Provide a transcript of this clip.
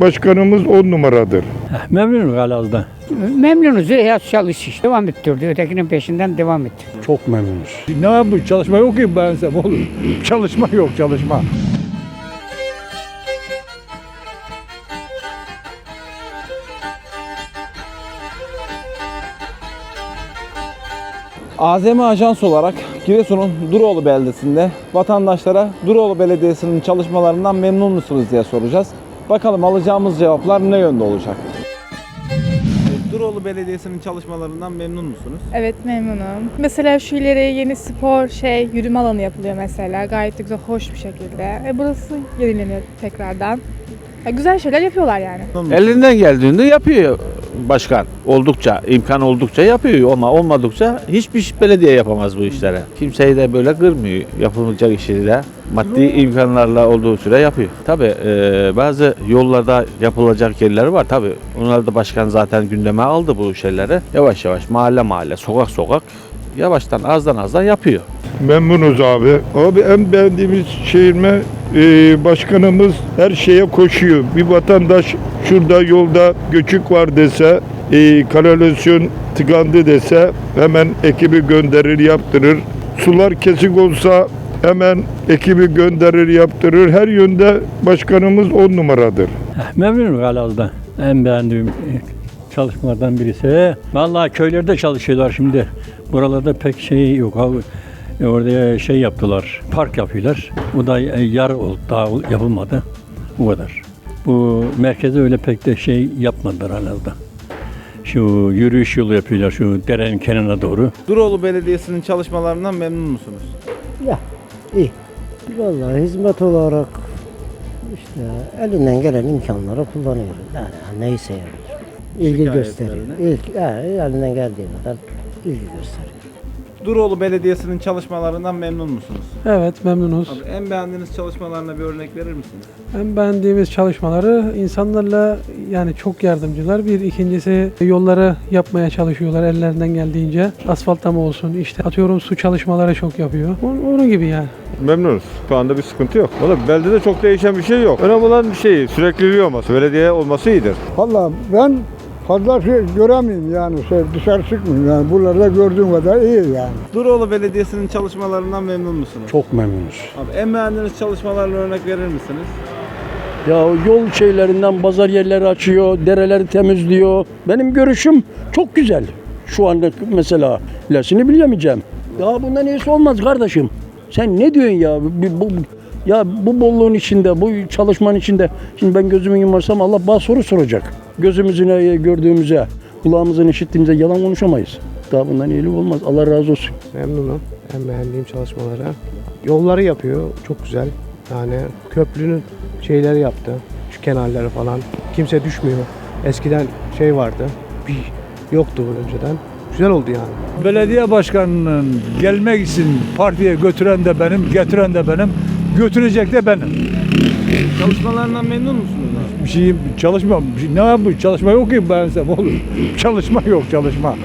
başkanımız on numaradır. Memnunum Galaz'dan. Memnunuz. Hayat çalışış. Devam ettirdi. Ötekinin peşinden devam etti. Çok memnunuz. Ne yapayım çalışma yok ki ben size oğlum. Çalışma yok çalışma. AZM Ajans olarak Giresun'un Duroğlu beldesinde vatandaşlara Duroğlu Belediyesi'nin çalışmalarından memnun musunuz diye soracağız. Bakalım alacağımız cevaplar ne yönde olacak? Duroğlu Belediyesi'nin çalışmalarından memnun musunuz? Evet memnunum. Mesela şu ileriye yeni spor şey yürüme alanı yapılıyor mesela. Gayet de güzel, hoş bir şekilde. E burası yenileniyor tekrardan. Ya güzel şeyler yapıyorlar yani. Elinden geldiğinde yapıyor başkan. Oldukça, imkan oldukça yapıyor ama olmadıkça hiçbir belediye yapamaz bu işlere. Kimseyi de böyle kırmıyor. Yapılacak işi de maddi imkanlarla olduğu süre yapıyor. Tabii e, bazı yollarda yapılacak yerler var. Tabii onlar da başkan zaten gündeme aldı bu şeyleri. Yavaş yavaş mahalle mahalle, sokak sokak yavaştan azdan azdan yapıyor. Memnunuz abi. Abi en beğendiğimiz şehir Ee, başkanımız her şeye koşuyor. Bir vatandaş şurada yolda göçük var dese, e, kanalizasyon tıkandı dese hemen ekibi gönderir yaptırır. Sular kesik olsa hemen ekibi gönderir yaptırır. Her yönde başkanımız on numaradır. Memnunum Galaz'dan. En beğendiğim çalışmalardan birisi. Vallahi köylerde çalışıyorlar şimdi. Buralarda pek şey yok. E, Orada şey yaptılar, park yapıyorlar. Bu da e, yar oldu, daha yapılmadı. Bu kadar. Bu merkeze öyle pek de şey yapmadılar Galaz'da. Şu yürüyüş yolu yapıyorlar şu derenin kenarına doğru. Duroğlu Belediyesi'nin çalışmalarından memnun musunuz? Vallahi hizmet olarak işte elinden gelen imkanları kullanıyor. Yani neyse yani. İlgi gösteriyor. İlk, yani elinden geldiği kadar ilgi gösteriyor. Duroğlu Belediyesi'nin çalışmalarından memnun musunuz? Evet memnunuz. Abi en beğendiğiniz çalışmalarına bir örnek verir misiniz? En beğendiğimiz çalışmaları insanlarla yani çok yardımcılar. Bir ikincisi yolları yapmaya çalışıyorlar ellerinden geldiğince. Asfaltlama olsun işte atıyorum su çalışmaları çok yapıyor. Onun, onun gibi yani. Memnunuz. Şu anda bir sıkıntı yok. Valla beldede çok değişen bir şey yok. Önemli olan bir şey sürekliliği olması. Belediye olması iyidir. Valla ben fazla şey göremiyorum yani şey, dışarı çıkmıyorum yani buralarda gördüğüm kadar iyi yani. Duroğlu Belediyesi'nin çalışmalarından memnun musunuz? Çok memnunuz. Abi en beğendiğiniz çalışmalarla örnek verir misiniz? Ya yol şeylerinden pazar yerleri açıyor, dereleri temizliyor. Benim görüşüm çok güzel. Şu anda mesela ilerisini bilemeyeceğim. Ya bundan iyisi olmaz kardeşim. Sen ne diyorsun ya? Bu, bu- ya bu bolluğun içinde, bu çalışmanın içinde. Şimdi ben gözümü yumarsam Allah bana soru soracak. Gözümüzüne gördüğümüze, kulağımızın işittiğimize yalan konuşamayız. Daha bundan iyilik olmaz. Allah razı olsun. Memnunum. En beğendiğim çalışmaları. Yolları yapıyor. Çok güzel. Yani köprünün şeyleri yaptı. Şu kenarları falan. Kimse düşmüyor. Eskiden şey vardı. Bir yoktu önceden. Güzel oldu yani. Belediye başkanının gelmek için partiye götüren de benim, getiren de benim, götürecek de benim. Çalışmalarından memnun musunuz abi? Bir şey çalışma, bir şey- ne yapayım çalışma yok ki ben size oğlum. Çalışma yok çalışma.